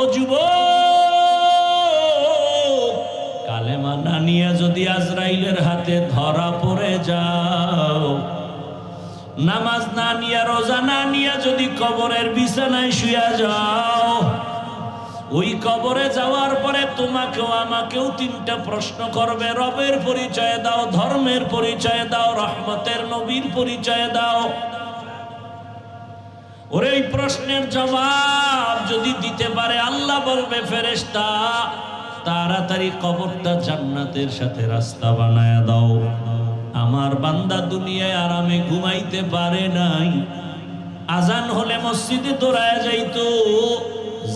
ও যুব কালেমা যদি আজরাইলের হাতে ধরা পড়ে যাও, নামাজ না রোজা না যদি কবরের বিছানায় শুয়ে যাও, ওই কবরে যাওয়ার পরে তোমাকেও আমাকেও তিনটা প্রশ্ন করবে, রবের পরিচয় দাও, ধর্মের পরিচয় দাও, রহমতের নবীর পরিচয় দাও। ওরে এই প্রশ্নের জবাব যদি দিতে পারে, আল্লাহ বলবে, ফেরেশতা, তাড়াতাড়ি কবরটা জান্নাতের সাথে রাস্তা বানায় দাও। আমার বান্দা দুনিয়ায় আরামে ঘুমাইতে পারে নাই। আজান হলে মসজিদে দৌড়ায় যাইত।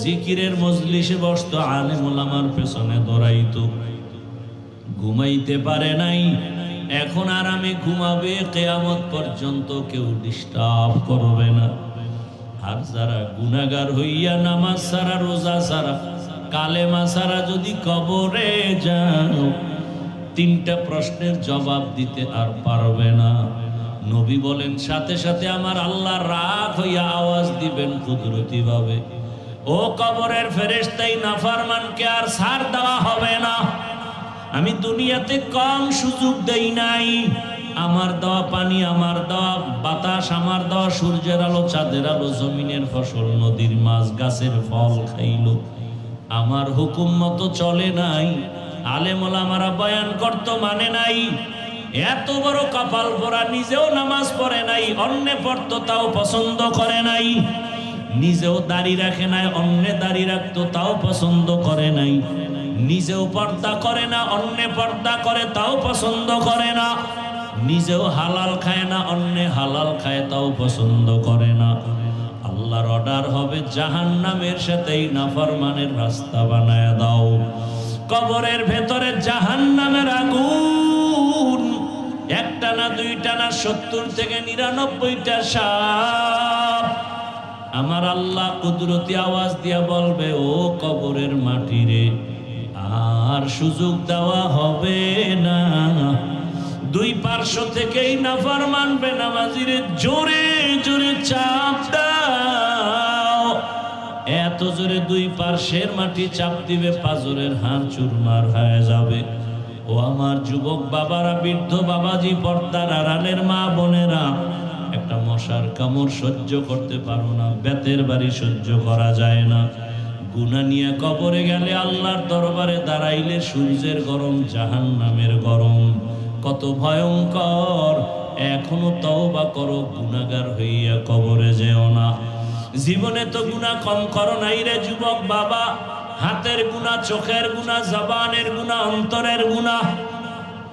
জিকিরের মজলিসে বসতো আলেম ওলামার পেছনে দৌড়াইতো। ঘুমাইতে পারে নাই। এখন আরামে ঘুমাবে, কেয়ামত পর্যন্ত কেউ ডিস্টার্ব করবে না। আর যারা গুনাগার হইয়া নামাজ সারা রোজা সারা কালেমা সারা যদি কবরে যাও, তিনটা প্রশ্নের জবাব দিতে আর পারবে না। নবী বলেন, সাথে সাথে আমার আল্লাহ রাগ হইয়া আওয়াজ দিবেন কুদরতি ভাবে ও কবরের ফেরেশতাই, নাফারমানকে আর ছাড় দেওয়া হবে না। আমি দুনিয়াতে কম সুযোগ দেই নাই। আমার দেওয়া পানি, আমার দেওয়া বাতাস, আমার দেওয়া সূর্যের আলো, চাঁদের আলো, জমিনের ফসল, নদীর মাছ, গাছের ফল খাইলো। আমার হুকুম মতো চলে নাই। আলেমল আমারা বয়ান করত মানে নাই। এত বড় কপাল পরা নিজেও নামাজ পড়ে নাই, অন্যে পড়তো, তাও পছন্দ করে নাই। নিজেও দাড়ি রাখে নাই, অন্যে দাড়ি রাখতো, তাও পছন্দ করে নাই। নিজেও পর্দা করে না, অন্যে পর্দা করে, তাও পছন্দ করে না। নিজেও হালাল খায় না, অন্যে হালাল খায় তাও পছন্দ করে না। আল্লাহর অর্ডার হবে জাহান নামের সাথেই নাফরমানের রাস্তা বানায় দাও। কবরের ভেতরে জাহান নামের আগুন, একটা না দুইটা না সত্তর থেকে নিরানব্বইটা সাপ। আমার আল্লাহ কুদরতি আওয়াজ দিয়া বলবে, ও কবরের মাটিরে, আর সুযোগ দেওয়া হবে না। দুই পার্শ্ব থেকেই নাফার মানবে নামাজিরে জোরে জোরে চাপ দাও। এত জোরে দুই পার্শ্বের মাটি চাপ দিবে পাজরের হাড় চুরমার হয়ে যাবে। ও আমার যুবক বাবারা, বৃদ্ধ বাবাজি, পর্দার আড়ালের মা বোনেরা, একটা মশার কামড় সহ্য করতে পারো না, বেতের বাড়ি সহ্য করা যায় না। গুনা নিয়ে কবরে গেলে আল্লাহর দরবারে দাঁড়াইলে সূর্যের গরম জাহান নামের গরম। কত ভয়ঙ্কর। এখনও তওবা করো গুনাগার হইয়া কবরে যেও না। জীবনে তো গুনাহ কম করো নাই রে যুবক বাবা। হাতের গুনাহ, চোখের গুনাহ, জবানের গুনাহ, অন্তরের গুনাহ।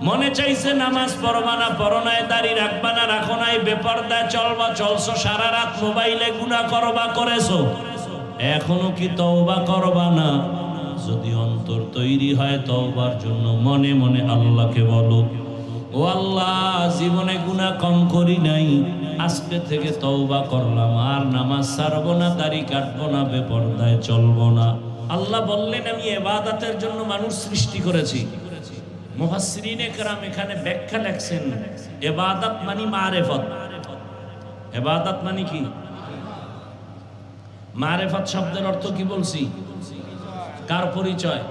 মনে চাইছে নামাজ পড়বা না দাড়ি রাখবা না, রাখো নাই, বেপরদায় চলবা, চলছো, সারা রাত মোবাইলে গুনাহ করবা করেছ। এখনও কি তওবা করবা না? যদি অন্তর তৈরি হয় তওবার জন্য মনে মনে আল্লাহকে বলো। ও আল্লাহ, জীবনে গুনাহ কম করি নাই। আজকে থেকে তওবা করলাম, আর নামাজ ছাড়বো না, দাড়ি কাটবো না, বেপরদায় চলবো না। আল্লাহ বললেন, আমি এবাদাতের জন্য মানুষ সৃষ্টি করেছি। মুহাসসিরিনে কেরাম এখানে ব্যাখ্যা লেখছেন এবাদত মানে মারেফত। এবাদত মানে কি? মারেফত শব্দের অর্থ কি বলছি? কার পরিচয়?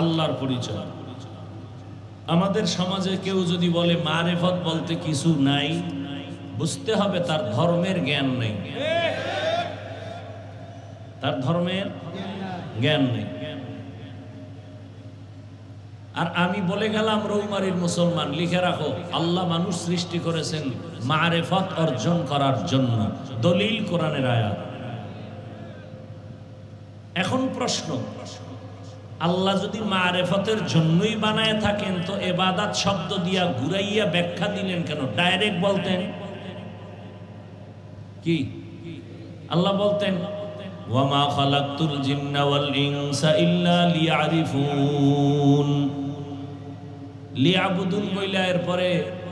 আল্লাহর পরিচয়। আমাদের সমাজে কেউ যদি বলে, মারেফত বলতে কিছু নাই। বুঝতে হবে তার ধর্মের জ্ঞান নেই। তার ধর্মের জ্ঞান নেই। আর আমি বলে গেলাম, রৌমারির মুসলমান, লিখে রাখো, আল্লাহ মানুষ সৃষ্টি করেছেন মারেফত অর্জন করার জন্য। দলিল কোরআনের আয়াত। এখন প্রশ্ন আল্লাহ যদি মারেফতের জন্যই বানায় থাকেন, তো এবাদাত শব্দ দিয়া ঘুরাইয়া ব্যাখ্যা দিলেন কেন? ডাইরেক্ট বলতেন। কি? আল্লাহ বলতেন, ওয়ামা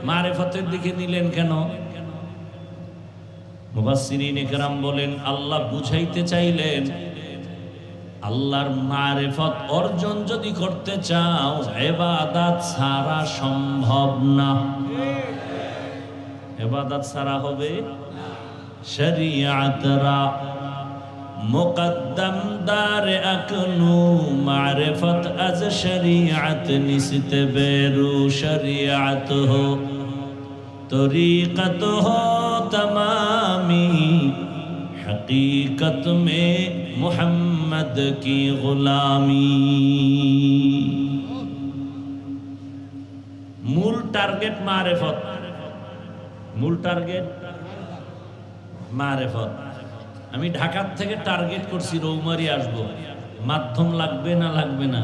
মারেফতের দিকে নিলেন কেন? বলেন, আল্লাহ বুঝাইতে চাইলেন আল্লাহর মারেফত অর্জন যদি করতে চাও, এবাদাত ছাড়া সম্ভব না। এবাদাত ছাড়া হবে শরিয়াতরা। মুকদ্দম দার আকনু মারেফত আজ শরিয়াত নিসিত বেরু শরিয়াত হো। তরিকত হো তমামি, হকীকত মে محمد کی غلامی মূল টার্গেট মারেফত মূল টার্গেট মারেফত আমি ঢাকার থেকে টার্গেট করছি রৌমারি আসব মাধ্যম লাগবে না লাগবে না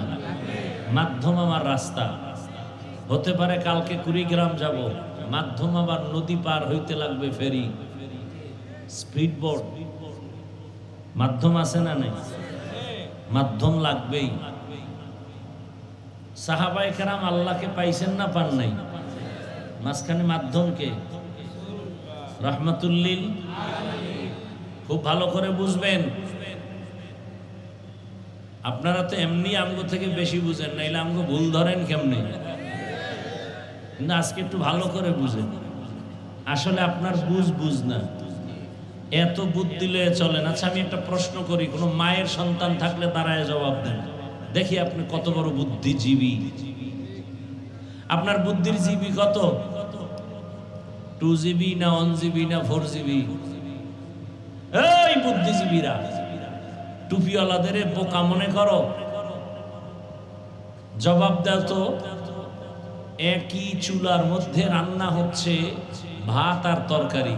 মাধ্যম আমার রাস্তা হতে পারে কালকে কুড়িগ্রাম যাব মাধ্যম আবার নদী পার হইতে লাগবে ফেরি স্পিড বোট মাধ্যম আছে না নেই? মাধ্যম লাগবেই। সাহাবাই কেরাম আল্লাহকে পাইছেন না পান নাই? মাঝখানে মাধ্যমকে রহমতুল্লিল। খুব ভালো করে বুঝবেন। আপনারা তো এমনি আমগো থেকে বেশি বুঝেন, নাইলে আমগো ভুল ধরেন কেমনি? কিন্তু আজকে একটু ভালো করে বুঝেন। আসলে আপনার বুঝ বুঝ না। এত বুদ্ধ দিলে চলে না আচ্ছা আমি একটা প্রশ্ন করি, কোনো মায়ের সন্তান থাকলে তারাই জবাব দেন। দেখি আপনি কত বড় বুদ্ধিজীবী। আপনার বুদ্ধির জিবি কত? টু জিবি না ওয়ান জিবি না ফোর জিবি এই বুদ্ধিজীবীরা, টুপিওয়ালাদের বোকা মনে করো? জবাব দাও তো। একই চুলার মধ্যে রান্না হচ্ছে ভাত আর তরকারি।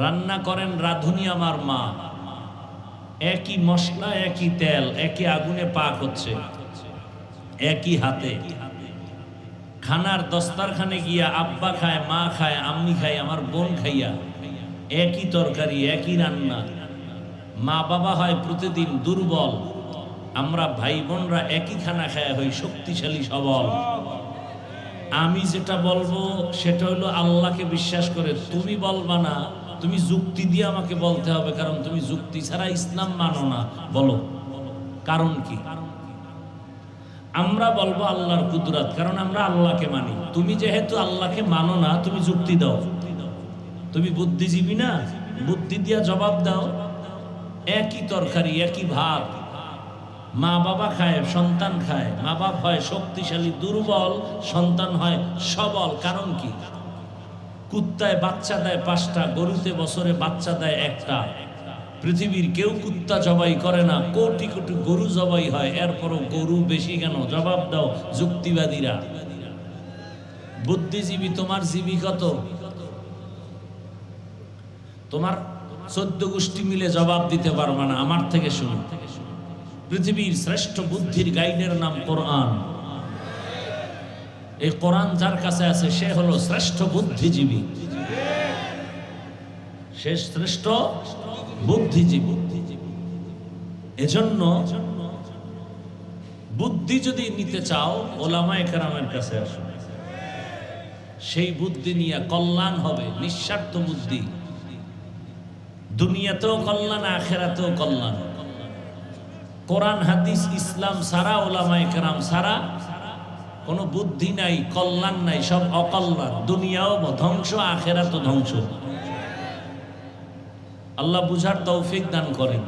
রান্না করেন রাধুনি আমার মা। একই মশলা, একই তেল, একই আগুনে পাক হচ্ছে, একই হাতে। খানার দস্তারখানে গিয়া আব্বা খায়, মা খায়, আম্মি খায়, আমার বোন খাইয়া একই তরকারি, একই রান্না। মা বাবা হয় প্রতিদিন দুর্বল, আমরা ভাই বোনরা একই খানা খায় হই শক্তিশালী সবল। আমি যেটা বলব, সেটা হলো আল্লাহকে বিশ্বাস করে, তুমি বলবা না তুমি যুক্তি দিয়ে আমাকে বলতে হবে, কারণ তুমি যুক্তি ছাড়া ইসলাম মানো না। বলো, কারণ কি? আমরা বলব আল্লাহর কুদরাত, কারণ আমরা আল্লাহকে মানি। তুমি যেহেতু আল্লাহকে মানো না, তুমি যুক্তি দাও। তুমি বুদ্ধিজীবী না? বুদ্ধি দিয়া জবাব দাও। একই তরকারি, একই ভাত। মা বাবা খায়, সন্তান খায়। মা বাপ হয় শক্তিশালী, দুর্বল, সন্তান হয় সবল। কারণ কি? কুত্তায় বাচ্চা দেয় পাঁচটা, গরুতে বছরে বাচ্চা দেয় একটা। পৃথিবীর কেউ কুত্তা জবাই করে না, কোটি কোটি গরু জবাই হয়, এরপরও গরু বেশি কেন? জবাব দাও যুক্তিবাদীরা। বুদ্ধিজীবী, তোমার জীবী কত? তোমার চোদ্দ গোষ্ঠী মিলে জবাব দিতে পারবে না, আমার থেকে শুনুন পৃথিবীর শ্রেষ্ঠ বুদ্ধির গাইডের নাম কোরআন। এই কোরআন যার কাছে আছে, সে হলো শ্রেষ্ঠ বুদ্ধিজীবী। সে শ্রেষ্ঠ বুদ্ধিজীবী। এজন্য বুদ্ধি যদি নিতে চাও ওলামা একরামের কাছে আসো। সেই বুদ্ধি নিয়ে কল্যাণ হবে, নিঃস্বার্থ বুদ্ধি। দুনিয়াতেও কল্যাণ, আখেরাতেও কল্যাণ। কোরআন, হাদিস, ইসলাম সারা ওলামা একরাম সারা কোনো বুদ্ধি নাই, কল্যাণ নাই, সব অকল্যাণ। দুনিয়াও ধ্বংস আখেরাত ধ্বংস। আল্লাহ বুঝার তৌফিক দান করেন।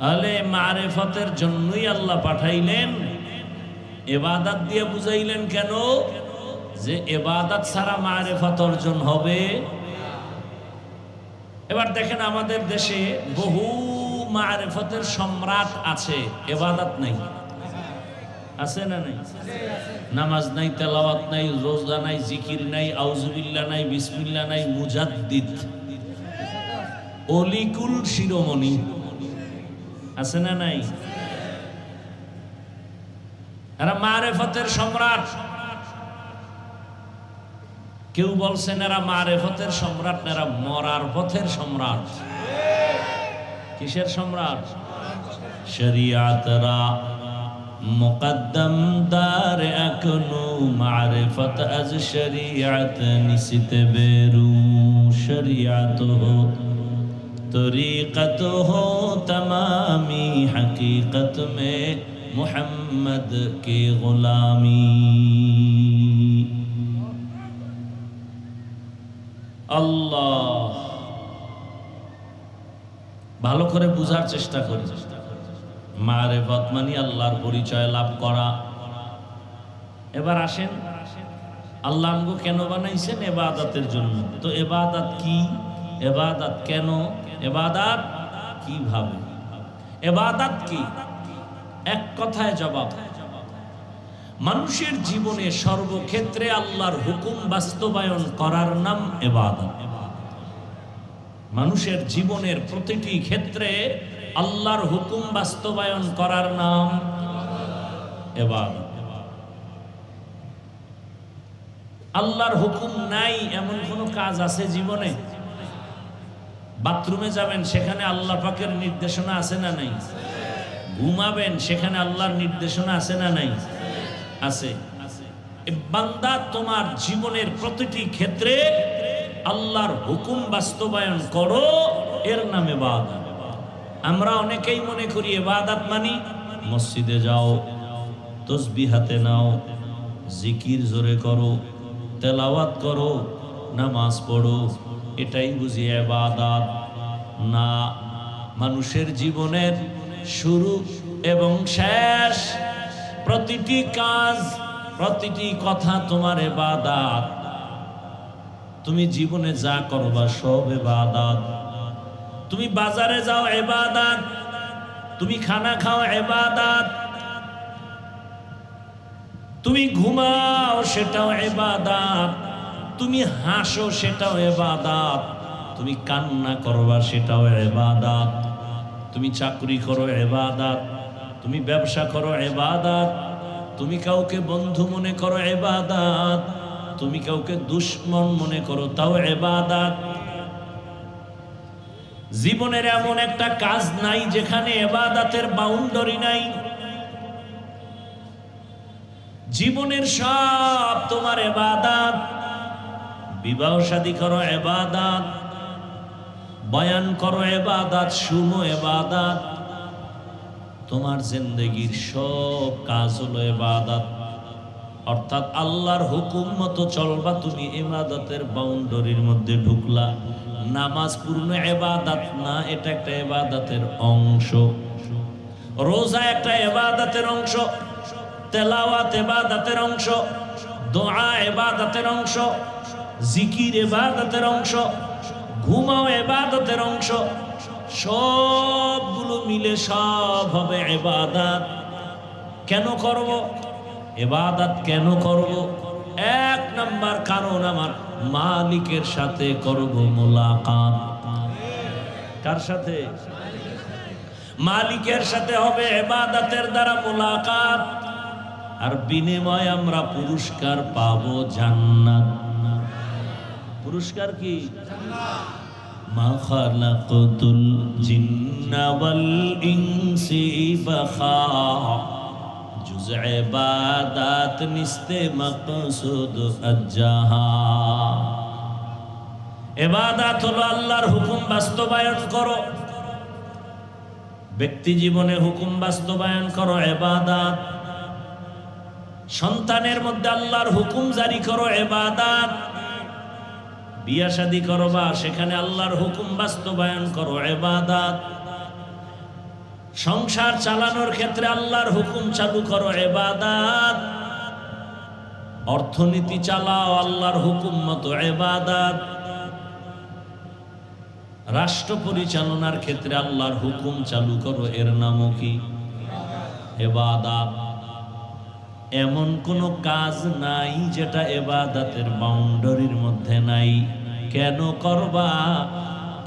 আলে মারেফতের জন্যই আল্লাহ পাঠাইলেন। এবাদাত দিয়ে বুঝাইলেন কেন? যে এবাদাত ছাড়া মারেফত অর্জন হবে। এবার দেখেন আমাদের দেশে বহু মারেফতের সম্রাট আছে, এবাদাত নাই। আছে না নাই? নামাজ নাই, তেলাওয়াত নাই, রোজা নাই, জিকির নাই আউজুবিল্লা নাই বিসমিল্লা নাই, মুজাদ্দিদ। অলিকুল শিরোমণি। আছে না নাই? এরা মারেফতের সম্রাট। কেউ বলছেন এরা মারেফতের সম্রাট এরা মরার পথের সম্রাট। কিসের সম্রাট? শরিয়াতরা। মোকদ্দম এখনও মারে ফত আজ শরিয়াত নিশিতে বেরু শরিয়াত তরিকত হো তমামি মোহাম্মদ কে গোলামি। আল্লাহ, ভালো করে বুঝার চেষ্টা করে। চেষ্টা মারে বদমানি, আল্লাহর পরিচয় লাভ করা। এবার আসেন, আল্লাহ আমগো কেন বানাইছেন এবাদাতের জন্য? তো এবাদাত কি? এবাদাত কেন? এবাদাত কীভাবে? এবাদাত কি? এক কথায় জবাব। মানুষের জীবনে সর্বক্ষেত্রে আল্লাহর হুকুম বাস্তবায়ন করার নাম এবাদত। মানুষের জীবনের প্রতিটি ক্ষেত্রে আল্লাহর হুকুম বাস্তবায়ন করার নাম এবাদত আল্লাহর হুকুম নাই এমন কোনো কাজ আছে জীবনে? বাথরুমে যাবেন, সেখানে আল্লাহ পাকের নির্দেশনা আছে না নাই? ঘুমাবেন, সেখানে আল্লাহর নির্দেশনা আছে না নাই? আছে। বান্দা তোমার জীবনের প্রতিটি ক্ষেত্রে আল্লাহর হুকুম বাস্তবায়ন করো, এর নামে বাদ আমরা অনেকেই মনে করি এবাদাত মানি। মসজিদে যাও তসবি হাতে নাও, জিকির জোরে করো, তেলাওয়াত করো, নামাজ পড়ো, এটাই বুঝি এবাদাত না, মানুষের জীবনের শুরু এবং শেষ প্রতিটি কাজ, প্রতিটি কথা তোমার এবাদাত তুমি জীবনে যা করবা সব এবাদাত তুমি বাজারে যাও এবাদাত। তুমি খানা খাও এবাদাত। তুমি ঘুমাও সেটাও এবাদাত। তুমি হাসো সেটাও এবাদাত। তুমি কান্না করবা সেটাও এবাদাত। তুমি চাকরি করো এবাদাত। তুমি ব্যবসা করো এবাদাত। তুমি কাউকে বন্ধু মনে করো এবাদাত। তুমি কাউকে দুশ্মন মনে করো তাও এবাদাত। জীবনের এমন একটা কাজ নাই যেখানে এবাদাতের বাউন্ডারি নাই। জীবনের সব তোমার এবাদাত। বিবাহ শাদী করো এবাদাত। বয়ান করো এবাদাত, শুনো এবাদাত। তোমার জিন্দগির সব কাজ হলো এবাদাত। অর্থাৎ আল্লাহর হুকুম মতো চলবা তুমি এবাদতের বাউন্ডারির মধ্যে ঢুকলা। নামাজ পূর্ণ এবাদাত না, এটা একটা এবাদাতের অংশ। রোজা একটা এবাদাতের অংশ। তেলাওয়াত এবাদাতের অংশ। দোয়া এবাদাতের অংশ। জিকির এবাদাতের অংশ। ঘুমাও এবাদতের অংশ। সবগুলো মিলে সব হবে এবাদাত কেন করব? এবাদাত কেন করব? এক নাম্বার কারণ আমার মালিকের সাথে করব মোলাকাত। কার সাথে? মালিকের সাথে হবে এবাদাতের দ্বারা মোলাকাত। আর বিনিময় আমরা পুরস্কার পাবো জান্নাত। পুরস্কার কি? মা খালাকতুল জিন্না ওয়াল ইনসি বাখা। জুজ ইবাদাত নিস্তে মাকসুদ আজ্জাহা। ইবাদত হলো আল্লাহর হুকুম বাস্তবায়ন করো। ব্যক্তি জীবনে হুকুম বাস্তবায়ন করো, ইবাদত। সন্তানের মধ্যে আল্লাহর হুকুম জারি করো এবাদাত বিয়া শাদি করো বা সেখানে আল্লাহর হুকুম বাস্তবায়ন করো এবাদাত সংসার চালানোর ক্ষেত্রে আল্লাহর হুকুম চালু করো, এবাদাত। অর্থনীতি চালাও, আল্লাহর হুকুম মতো এবাদাত। রাষ্ট্র পরিচালনার ক্ষেত্রে আল্লাহর হুকুম চালু করো, এর নামও কি? এবাদাত। এমন কোনো কাজ নাই যেটা এবাদাতের বাউন্ডারির মধ্যে নাই। কেন করবা?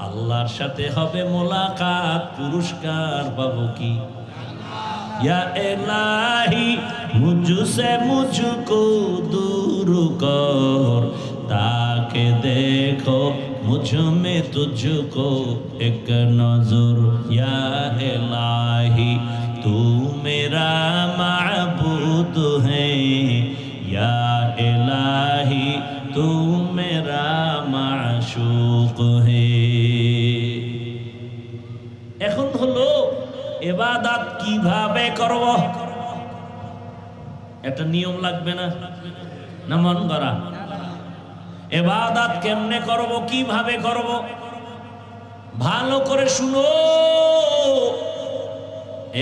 আল্লাহর সাথে হবে মোলাকাত পুরস্কার পাবো কি या इलाही मुझसे मुझको दूर कर ताकि देखो मुझ में तुझको एक नजर या इलाही तू मेरा माबूद है या इलाही तू मेरा এবাদাত কীভাবে করব? একটা নিয়ম লাগবে না? না মন করা এবাদাত কেমনে করব? কীভাবে করব? ভালো করে শুনো।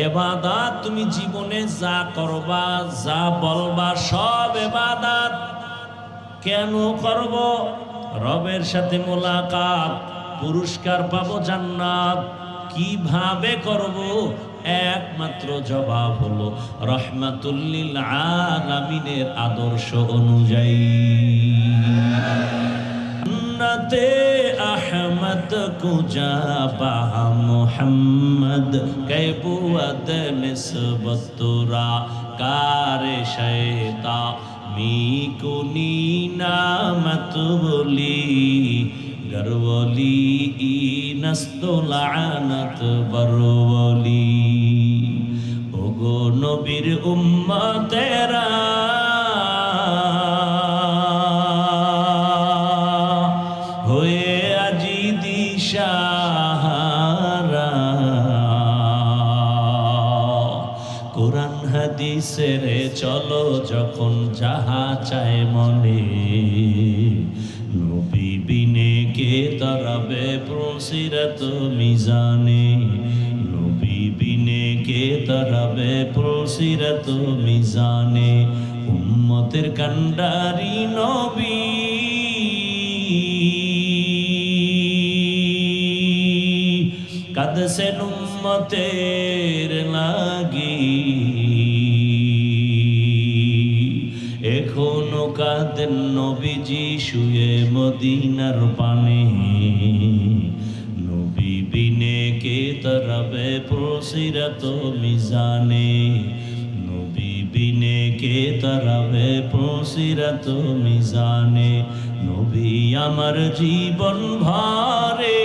এবাদাত তুমি জীবনে যা করবা, যা বলবা, সব এবাদাত। কেন করব? রবের সাথে মোলাকাত, পুরস্কার পাবো জান্নাত। কীভাবে করব? একমাত্র জবাব হলো রহমাতুল্লিল আলামিনের আদর্শ অনুযায়ী। আহমদ কুজা বাহা মোহাম্মদ কৈবুয়দ নিসবতুরা কারে শৈতা মি কুনি নামত বলি গরবলি ই নস্তলানত বরবলি ওগো নবীর আজি দিশাহারা। কোরআন হাদিসের চলো যখন যাহা চায় মনে। প্রসিরত মিজানে, নবী বিনে কে তরবে প্রসিরত মিজানে, উম্মতের কান্ডারি নবী। কাদসে উম্মতের লাগি। এখনও কাঁদেন নবীজি শুয়ে মদিনার পানে। প্রসিরত মিজানে, নবী বিনে কে তরবে প্রসিরত মিজানে, নবী আমার জীবন ভারে।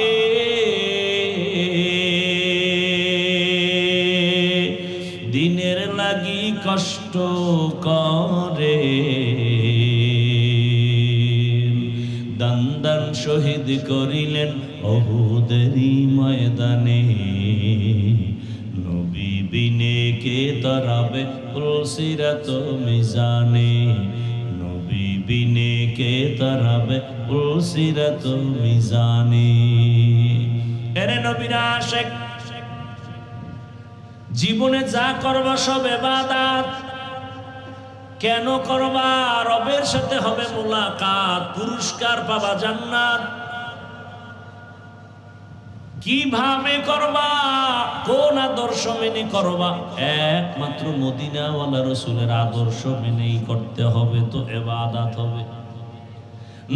দিনের লাগি কষ্ট করে, দান দান শহীদ করিলেন অহুদেরি ময়দানে। বিনে কে তরাবে প্রসিরাত মিজানে? নবী বিনে কে তরাবে প্রসিরাত মিজানে? এরে নবীরা শেখ জীবনে যা করবা সব এবাদাত। কেন করবা? রবের সাথে হবে মোলাকাত, পুরস্কার পাবা জান্নাত। কীভাবে করবা? আদর্শ মেনে করবা। একমাত্র মদিনাওয়ালা রসুলের আদর্শ মেনেই করতে হবে তো এবাদাত হবে।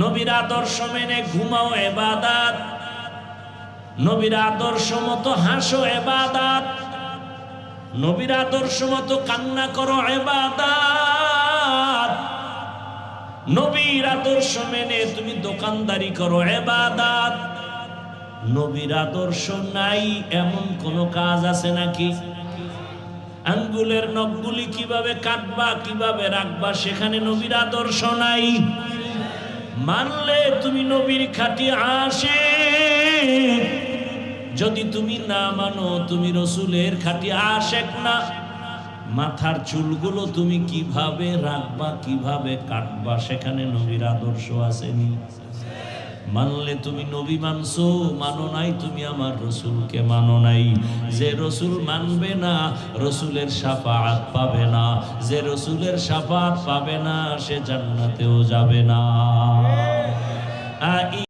নবীর আদর্শ মেনে ঘুমাও এবাদাত। নবীর আদর্শ মতো হাসো এবাদাত। নবীর আদর্শ মতো কান্না করো এবাদাত। নবীর আদর্শ মেনে তুমি দোকানদারি করো এবাদাত। নবীর আদর্শ নাই, এমন কোন কাজ আছে নাকি? আঙ্গুলের নখগুলি কীভাবে কাটবা, কীভাবে রাখবা, সেখানে নবীর আদর্শ নাই। মানলে তুমি নবীর খাটি আসে যদি তুমি না মানো, তুমি রসুলের খাটি আশেক না। মাথার চুলগুলো তুমি কীভাবে রাখবা, কীভাবে কাটবা, সেখানে নবীর আদর্শ আসেনি। মানলে তুমি নবী মানছো, মানো নাই তুমি আমার রসুলকে, মানো নাই। যে রসুল মানবে না, রসুলের সাফাত পাবে না। যে রসুলের সাফাত পাবে না, সে জান্নাতেও যাবে না।